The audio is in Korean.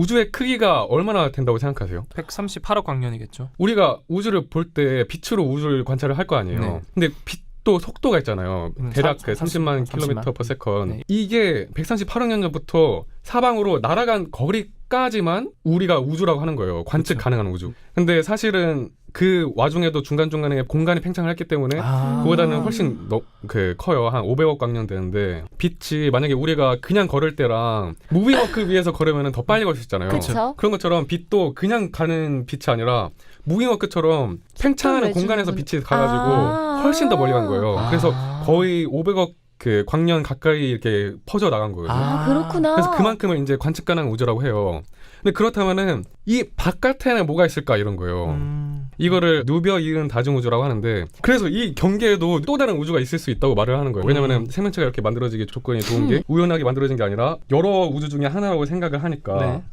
우주의 크기가 얼마나 된다고 생각하세요? 138억 광년이겠죠. 우리가 우주를 볼 때 빛으로 우주를 관찰을 할 거 아니에요. 네. 근데 빛도 속도가 있잖아요. 음, 대략 사- 그 30만 30만. 킬로미터 per 세컨드. 네. 이게 138억 년 전부터 사방으로 날아간 거리까지만 우리가 우주라고 하는 거예요. 관측 그쵸. 가능한 우주. 근데 사실은 그 와중에도 중간중간에 공간이 팽창을 했기 때문에 아. 그보다는 훨씬 너, 그 커요. 한 500억 광년 되는데 빛이 만약에 우리가 그냥 걸을 때랑 무빙워크 위에서 걸으면 더 빨리 걸 수 있잖아요. 그쵸. 런 것처럼 빛도 그냥 가는 빛이 아니라 무빙워크처럼 팽창하는. 공간에서 빛이 가가지고 아. 훨씬 더 멀리 간 거예요. 아. 그래서 거의 500억 그 광년 가까이 이렇게 퍼져 나간 거예요. 아, 그렇구나. 그래서 그만큼을 이제 관측 가능한 우주라고 해요. 근데 그렇다면은 이 바깥에는 뭐가 있을까 이런 거예요. 음. 이거를 누벼 이은 다중 우주라고 하는데 그래서 이 경계에도 또 다른 우주가 있을 수 있다고 말을 하는 거예요. 왜냐면은 음. 생명체가 이렇게 만들어지기 조건이 좋은 게 우연하게 만들어진 게 아니라 여러 우주 중에 하나라고 생각을 하니까 네.